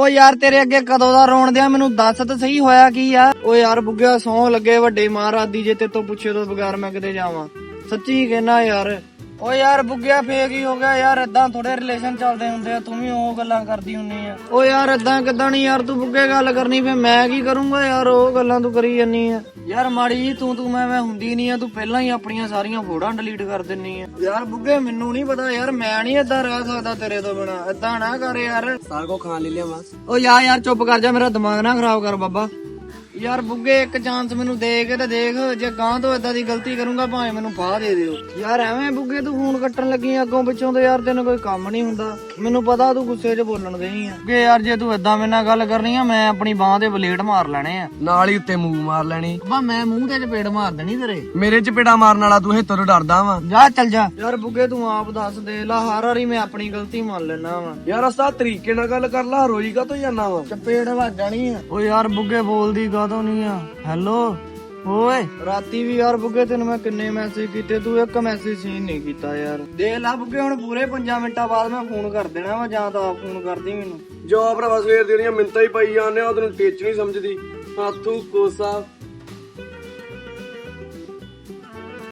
ਓ ਯਾਰ, ਤੇਰੇ ਅੱਗੇ ਕਦੋਂ ਦਾ ਰੋਣ ਦਿਆ? ਮੈਨੂੰ ਦੱਸ ਤਾਂ ਸਹੀ ਹੋਇਆ ਕੀ ਆ? ਓ ਯਾਰ ਬੁੱਗਿਆ ਸੌ ਲੱਗੇ ਵੱਡੇ ਮਹਾਰਾਜ ਦੀ ਜੇ ਤੇ ਤੋਂ ਪੁੱਛੇ ਤੋਂ ਬਗੈਰ ਮੈਂ ਕਿਤੇ ਜਾਵਾਂ। ਸੱਚੀ ਕਹਿਣਾ ਯਾਰ। ਓ ਯਾਰ ਬੁੱਗਿਆ ਫੇਕ ਹੀ ਹੋ ਗਿਆ ਯਾਰ ਏਦਾਂ ਥੋੜੇ ਰਿਲੇਸ਼ਨ ਚੱਲਦੇ ਹੁੰਦੇ ਆ ਤੂੰ ਵੀ ਉਹ ਗੱਲਾਂ ਕਰਦੀ ਹੁੰਨੀ ਆ। ਓ ਯਾਰ ਏਦਾਂ ਕਿੱਦਾਂ ਨਹੀਂ ਯਾਰ ਤੂੰ ਬੁੱਗੇ ਗੱਲ ਕਰਨੀ ਫੇ ਮੈਂ ਕੀ ਕਰੂੰਗਾ ਯਾਰ ਉਹ ਗੱਲਾਂ ਤੂੰ ਕਰੀ ਜੰਨੀ ਆ। ਯਾਰ ਮਾੜੀ ਜੀ ਤੂੰ ਤੂੰ ਮੈਂ ਮੈਂ ਹੁੰਦੀ ਨਹੀਂ ਆ ਤੂੰ ਪਹਿਲਾਂ ਹੀ ਆਪਣੀਆਂ ਸਾਰੀਆਂ ਫੋਟੋਆਂ ਡਿਲੀਟ ਕਰ ਦਿੰਨੀ ਆ। ਯਾਰ ਬੁੱਗੇ ਮੈਨੂੰ ਨਹੀਂ ਪਤਾ ਯਾਰ ਮੈਂ ਨਹੀਂ ਏਦਾਂ ਰਹਿ ਸਕਦਾ ਤੇਰੇ ਤੋਂ ਬਿਨਾ ਏਦਾਂ ਨਾ ਕਰ ਯਾਰ। ਸਾਰ ਕੋ ਖਾਣ ਲੈ ਲਿਆ ਬਸ ਓ ਯਾ ਯਾਰ ਚੁੱਪ ਕਰ ਜਾ ਮੇਰਾ ਦਿਮਾਗ ਨਾ ਖਰਾਬ ਕਰ ਬਾਬਾ। ਯਾਰ ਬੁੱਗੇ ਇੱਕ ਚਾਂਸ ਮੈਨੂੰ ਦੇ ਕੇ ਤੇ ਦੇਖ ਜੇ ਗਾਂ ਤੋਂ ਏਦਾਂ ਦੀ ਗਲਤੀ ਕਰੂੰਗਾ ਭਾਵੇਂ ਮੈਨੂੰ ਫਾਹ ਦੇ ਦਿਓ। ਯਾਰ ਐਵੇਂ ਬੁੱਗੇ ਤੂੰ ਫੋਨ ਕੱਟਣ ਲੱਗੀ ਆਂ ਅੱਗੋਂ ਪਿੱਛੋਂ ਤੇ ਯਾਰ ਤੈਨੂੰ ਕੋਈ ਕੰਮ ਨਹੀਂ ਹੁੰਦਾ। ਮੈਨੂੰ ਪਤਾ ਤੂੰ ਗੁੱਸੇ 'ਚ ਬੋਲਣ ਦੇਈ ਆ। ਕਿ ਯਾਰ ਜੇ ਤੂੰ ਏਦਾਂ ਮੇਰੇ ਨਾਲ ਗੱਲ ਕਰਨੀ ਆ ਮੈਂ ਆਪਣੀ ਬਾਹ ਦੇ ਬਲੇਡ ਮਾਰ ਲੈਣੇ ਆ। ਨਾਲ ਹੀ ਉੱਤੇ ਮੂੰਹ ਮਾਰ ਲੈਣੀ। ਬਾ ਮੈਂ ਮੂੰਹ ਤੇ ਚਪੇੜ ਮਾਰ ਦੇਣੀ ਤੇਰੇ। ਮੇਰੇ ਚਪੇੜਾ ਮਾਰਨ ਵਾਲਾ ਤੂੰ ਇਹ ਤੁਰ ਡਰਦਾ ਵਾ। ਜਾ ਚੱਲ ਜਾ। ਯਾਰ ਬੁੱਗੇ ਤੂੰ ਆਪ ਦੱਸ ਦੇ ਲਾ ਹਰ ਵਾਰੀ ਮੈਂ ਆਪਣੀ ਗਲਤੀ ਮੰਨ ਲੈਣਾ ਵਾ। ਯਾਰ ਅਸਤਾ ਤਰੀਕੇ ਨਾਲ ਗੱਲ ਕਰ ਲਾ ਰੋਈ ਕਾ ਤੋਂ ਜਾਣਾ ਵਾ? ਚਪੇੜ ਵੱਜ ਜਾਣੀ ਆ। ਓ ਯਾਰ ਬੁੱਗੇ ਬੋਲਦੀ ਕਾਹਤੋਂ ਨਹੀਂ ਆ? ਹੈਲੋ ਓਏ। ਰਾਤੀ ਵੀ ਯਾਰ ਬੁੱਗੇ ਤੈਨੂੰ ਮੈਂ ਕਿੰਨੇ ਮੈਸੇਜ ਕੀਤੇ? ਤੂੰ ਇੱਕ ਮੈਸੇਜ ਸੀਨ ਨਹੀਂ ਕੀਤਾ ਯਾਰ। ਦੇਖ ਲਾ ਬੁੱਗੇ ਹੁਣ ਪੂਰੇ 5 ਮਿੰਟਾਂ ਬਾਅਦ ਮੈਂ ਫੋਨ ਕਰ ਦੇਣਾ ਵਾ ਜਾਂ ਤਾਂ ਆਪ ਫੋਨ ਕਰਦੀ ਮੈਨੂੰ। ਜੋ ਭਰਾਵਾ ਸਵੇਰ ਦੀਆਂ ਮਿੰਤਾਂ ਹੀ ਪਾਈ ਜਾਂਦੇ ਆ ਉਹ ਤੈਨੂੰ ਟੇਚ ਨਹੀਂ ਸਮਝਦੀ। ਹੱਥੂ ਕੋਸਾ।